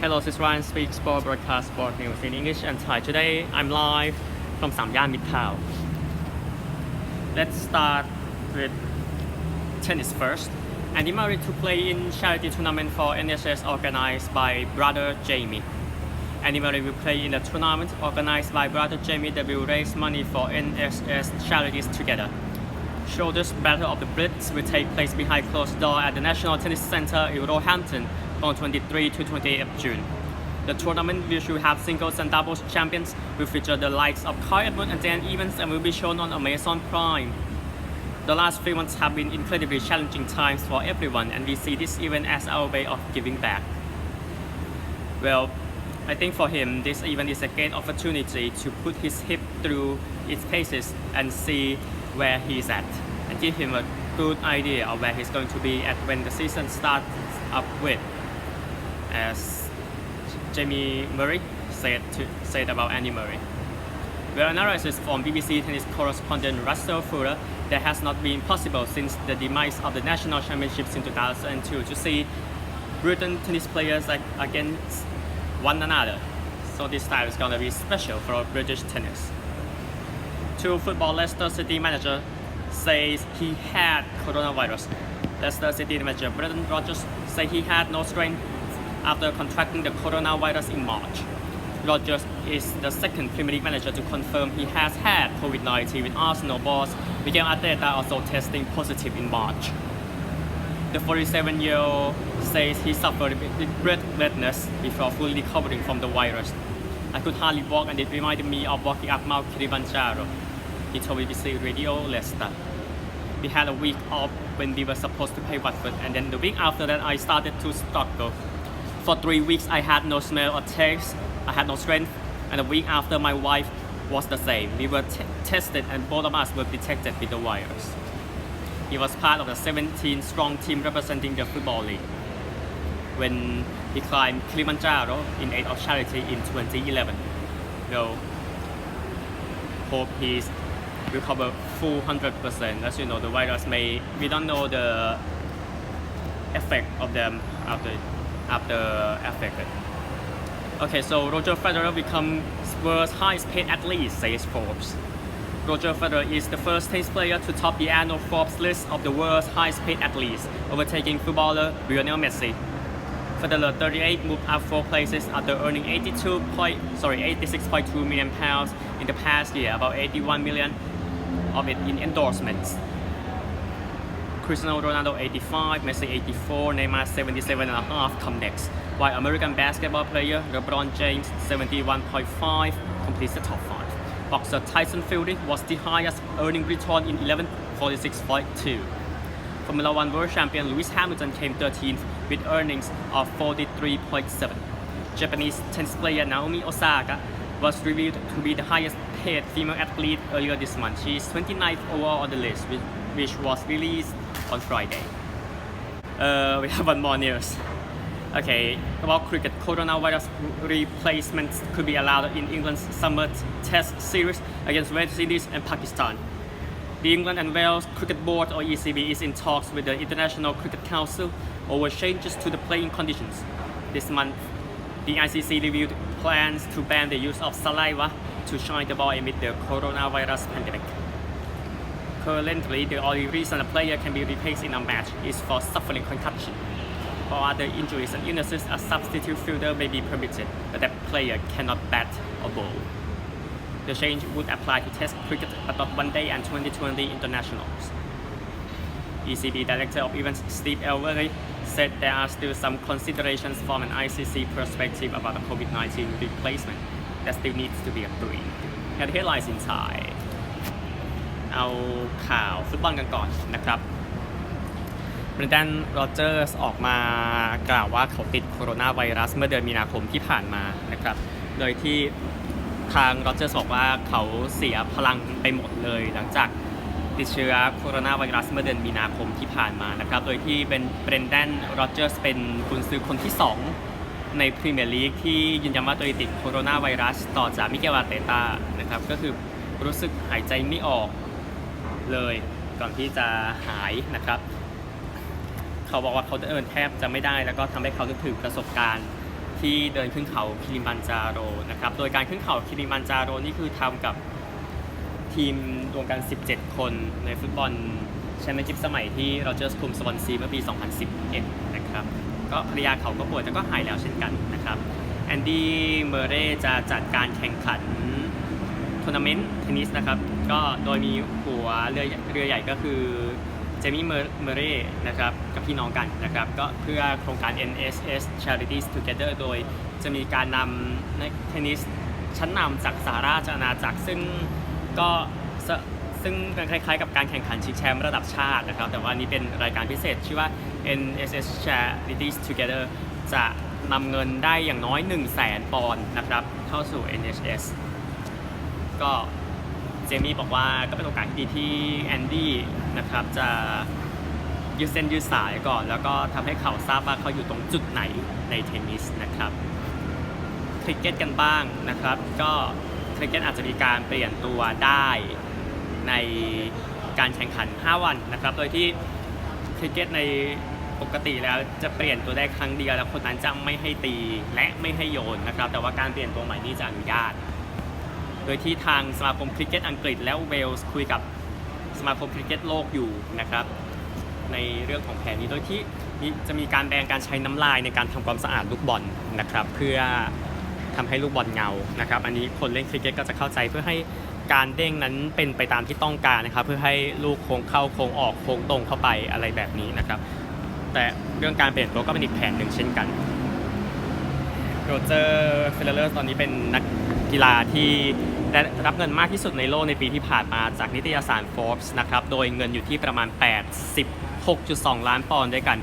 Hello, this is Ryan Speak Sport Broadcast Sport News in English and Thai. Today I'm live from Samyan Midtown. Let's start with tennis first. Andy Murray to play in charity tournament for NHS organized by brother Jamie. Andy Murray will play in the tournament organized by brother Jamie that will raise money for NHS charities together. Shoulders Battle of the Brits will take place behind closed door at the National Tennis Centre in Roehampton from 23 to 28 of June. The tournament which will have singles and doubles champions will feature the likes of Kyle Edmund and Dan Evans and will be shown on Amazon Prime. The last three months have been incredibly challenging times for everyone and we see this event as our way of giving back. Well, I think for him, this event is a great opportunity to put his hip through its paces and see where he's at and give him a good idea of where he's going to be at when the season starts up with. As Jamie Murray said, to, said about Andy Murray. Well, analysis from BBC tennis correspondent Russell Fuller that has not been possible since the demise of the national championships in 2002 to see Britain tennis players against one another. So this time is gonna be special for British tennis. Two football Leicester City manager says he had coronavirus. Leicester City manager Brendan Rodgers said he had no strength after contracting the coronavirus in March. Rodgers is the second Premier League manager to confirm he has had COVID-19 with Arsenal boss Miguel Arteta also testing positive in March. The 47-year-old says he suffered breathlessness before fully recovering from the virus. I could hardly walk and it reminded me of walking up Mount Kilimanjaro. He told BBC Radio Leicester. We had a week off when we were supposed to play Watford and then the week after that I started to struggle. For three weeks I had no smell or taste, I had no strength, and a week after my wife was the same. We were tested and both of us were detected with the virus. He was part of the 17 strong team representing the Football League when he climbed Kilimanjaro in aid of charity in 2011. Well, hope he's recover full 100%. As you know, the virus may, we don't know the effect of them after, after affected. Okay, so Roger Federer becomes world's highest paid athlete, says Forbes. Roger Federer is the first tennis player to top the annual Forbes list of the world's highest paid athletes, overtaking footballer Lionel Messi. Federer 38 moved up four places after earning 82 point, sorry 86.2 million pounds in the past year, about 81 million of it in endorsements. Cristiano Ronaldo 85, Messi 84, Neymar 77 and a half come next, while American basketball player LeBron James 71.5 completes the top 5. Boxer Tyson Fury was the highest earning return in 1146.2. Formula One World Champion Lewis Hamilton came 13th with earnings of 43.7. Japanese tennis player Naomi Osaka was revealed to be the highest paid female athlete earlier this month. She is 29th overall on the list, which, which was released on Friday. Uh, we have one more news. Okay, about cricket, coronavirus replacements could be allowed in England's summer test series against West Indies and Pakistan. The England and Wales Cricket Board or ECB is in talks with the International Cricket Council over changes to the playing conditions. This month, the ICC reviewed plans to ban the use of saliva to shine the ball amid the coronavirus pandemic. Currently, the only reason a player can be replaced in a match is for suffering concussion. For other injuries and illnesses, a substitute fielder may be permitted, but that player cannot bat or bowl. The change would apply to Test cricket, but not one day and 2020 internationals. ECB Director of Events Steve Elvery said there are still some considerations from an ICC perspective about the COVID-19 replacement that still needs to be agreed. Headlines in เอาข่าวฟุตบอลกันก่อนนะครับเบรนแดนโรเจอร์สออกมากล่าวว่าเขาติดโคโรนาไวรัสเมื่อเดือนมีนาคมที่ผ่านมานะครับ โดยที่ทางโรเจอร์สบอกว่าเขาเสียพลังไปหมดเลย หลังจากติดเชื้อโคโรนาไวรัสเมื่อเดือนมีนาคมที่ผ่านมานะครับ โดยที่เป็นเบรนแดนโรเจอร์สเป็นกุนซือคนที่ 2 ในพรีเมียร์ลีกที่ยืนยันว่าตัวเองติดโคโรนาไวรัส ต่อจากมิเกลอาร์เตตานะครับ ก็คือรู้สึกหายใจไม่ออก เลยก่อนที่จะหายนะครับ เขาบอกว่าเขาเดินแทบจะไม่ได้ แล้วก็ทำให้เขาถึงประสบการณ์ที่เดินขึ้นเขาคิริมันจาโรนะครับ โดยการขึ้นเขาคิริมันจาโรนี่คือทำกับทีมรวมกัน 17 คนในฟุตบอลแชมเปี้ยนชิพสมัยที่เราเจอสคุมสวอนซีเมื่อปี 2011 นะครับ ก็ภรรยาเขาก็ป่วยแต่ก็หายแล้วเช่นกันนะครับแอนดี้เมอร์เรจะจัดการแข่งขัน ทัวร์นาเมนต์เทนนิสนะครับ ก็โดยมีหัวเรือเรือใหญ่ก็คือเจมี่เมอร์เรนะครับกับพี่น้องกันนะครับ ก็เพื่อโครงการ NSS Charities Together โดยจะมีการนำนักเทนนิสชั้นนำจากสหราชอาณาจักรซึ่งก็ซึ่งเป็นคล้ายๆกับการแข่งขันชิงแชมป์ระดับชาตินะครับ แต่ว่านี้เป็นรายการพิเศษ ชื่อว่า NSS Charities Together จะนำเงินได้อย่างน้อย 1 0 0 0 0แสนปอนด์นะครับ เข้าสู่ NHS ก็เจมี่บอกว่าก็เป็นโอกาสที่ดีที่แอนดี้นะครับจะยืดเส้นยืดสายก่อน แล้วก็ทำให้เขาทราบว่าเขาอยู่ตรงจุดไหนในเทนนิสนะครับคริกเก็ตกันบ้างนะครับ ก็คริกเก็ตอาจจะมีการเปลี่ยนตัวได้ในการแข่งขัน 5 วันนะครับ โดยที่คริกเก็ตในปกติแล้วจะเปลี่ยนตัวได้ครั้งเดียวแล้วคนนั้นจะไม่ให้ตีและไม่ให้โยนนะครับ แต่ว่าการเปลี่ยนตัวใหม่นี่จะอนุญาต โดยที่ทางสมาคมคริกเก็ตอังกฤษและเวลส์คุยกับสมาคมคริกเก็ตโลกอยู่นะครับ ในเรื่องของแผนนี้โดยที่มีจะมีการแบนการใช้น้ำลายในการทำความสะอาดลูกบอลนะครับ เพื่อทำให้ลูกบอลเงานะครับ อันนี้คนเล่นคริกเก็ตก็จะเข้าใจเพื่อให้การเด้งนั้นเป็นไปตามที่ต้องการนะครับ เพื่อให้ลูกโค้งเข้าโค้งออกโค้งตรงเข้าไปอะไรแบบนี้นะครับ แต่เรื่องการเปลี่ยนตัวก็เป็นอีกแผนหนึ่งเช่นกันโรเจอร์เฟเดเลอร์ตอนนี้เป็นนักกีฬาที่ ได้รับเงินมากที่สุดในโลกในปีที่ผ่านมาจากนิตยสาร Forbes นะครับ โดยเงินอยู่ที่ประมาณ 86.2 ล้านปอนด์ด้วยกัน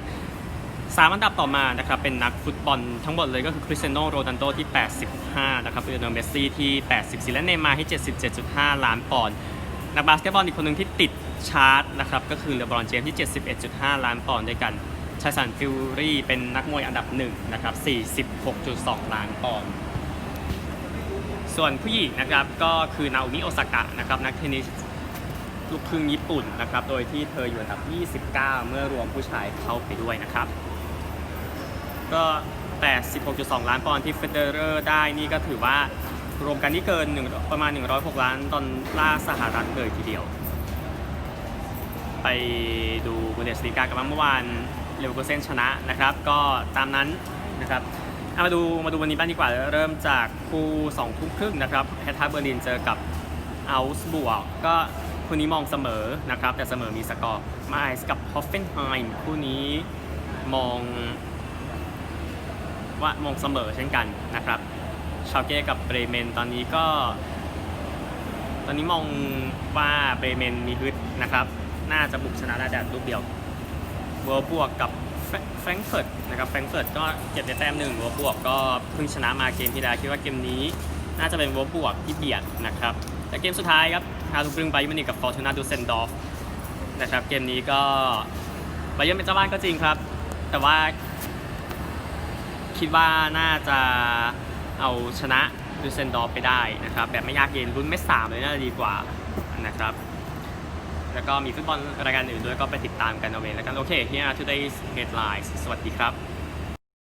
สามอันดับต่อมานะครับเป็นนักฟุตบอลทั้งหมดเลยก็คือคริสเตียโนโรนัลโดที่ 85 นะครับเอโนเมสซี่ที่ 84 และเนย์มาร์ที่ 77.5 ล้านปอนด์นักบาสเกตบอลอีกคนหนึ่งที่ติดชาร์ตนะครับก็คือเลบรอนเจมส์ที่ 71.5 ล้านปอนด์ด้วยกันชาสันฟิวรี่เป็นนักมวยอันดับหนึ่งนะครับ46.2 ล้านปอนด์ ส่วนผู้หญิงนะครับก็คือนาโอมิโอซากะนะครับนักเทนนิสลูกครึ่งญี่ปุ่นนะครับ โดยที่เธออยู่อันดับ 29 เมื่อรวมผู้ชายเข้าไปด้วยนะครับ ก็86.2 ล้านปอนด์ที่เฟเดอร์ได้นี่ก็ถือว่ารวมกันที่เกินหนึ่งประมาณ 106 ล้านดอลลาร์สหรัฐเลยทีเดียว ไปดูบุนเดสลีกากันบ้างเมื่อวานเลเวอร์เซนชนะนะครับ ก็ตามนั้นนะครับ เอามาดูมาดูวันนี้บ้างดีกว่า เริ่มจากคู่2ทุ่มครึ่งนะครับแฮทาเบอร์ลินเจอกับอัลส์บวกก็คู่นี้มองเสมอนะครับ แต่เสมอมีสกอร์มาไอส์กับฮอฟเฟนไฮม์คู่นี้มองว่ามองเสมอเช่นกันนะครับชาวเก้กับเบรเมนตอนนี้ก็ ตอนนี้มองว่าเบรเมนมีฮึดนะครับ น่าจะบุกชนะได้แต่ลูกเดียวเวอร์บวกกับ แฟรงก์เฟิร์ตนะครับแฟรงก์เฟิร์ตก็เก็บได้แต้มหนึ่งวอร์บวกก็เพิ่งชนะมาเกมที่แล้วคิดว่าเกมนี้ น่าจะเป็นวอร์บวกที่เบียดนะครับแต่เกมสุดท้ายครับฮาทุกรึงไบยูมินิกกับฟอร์ตูนาดูเซนดอฟนะครับเกมนี้ก็ไบเยร์เป็นเจ้าบ้านก็จริงครับ แต่ว่า คิดว่าน่าจะเอาชนะดูเซนดอร์ไปได้นะครับแบบไม่ยากเย็นรุ่นไม่สามเลยน่าจะดีกว่านะครับ แล้วก็มีฟุตบอลรายการอื่นด้วยก็ไปติดตามกันเอาเองแล้วกันโอเค here are today's headlines สวัสดีครับ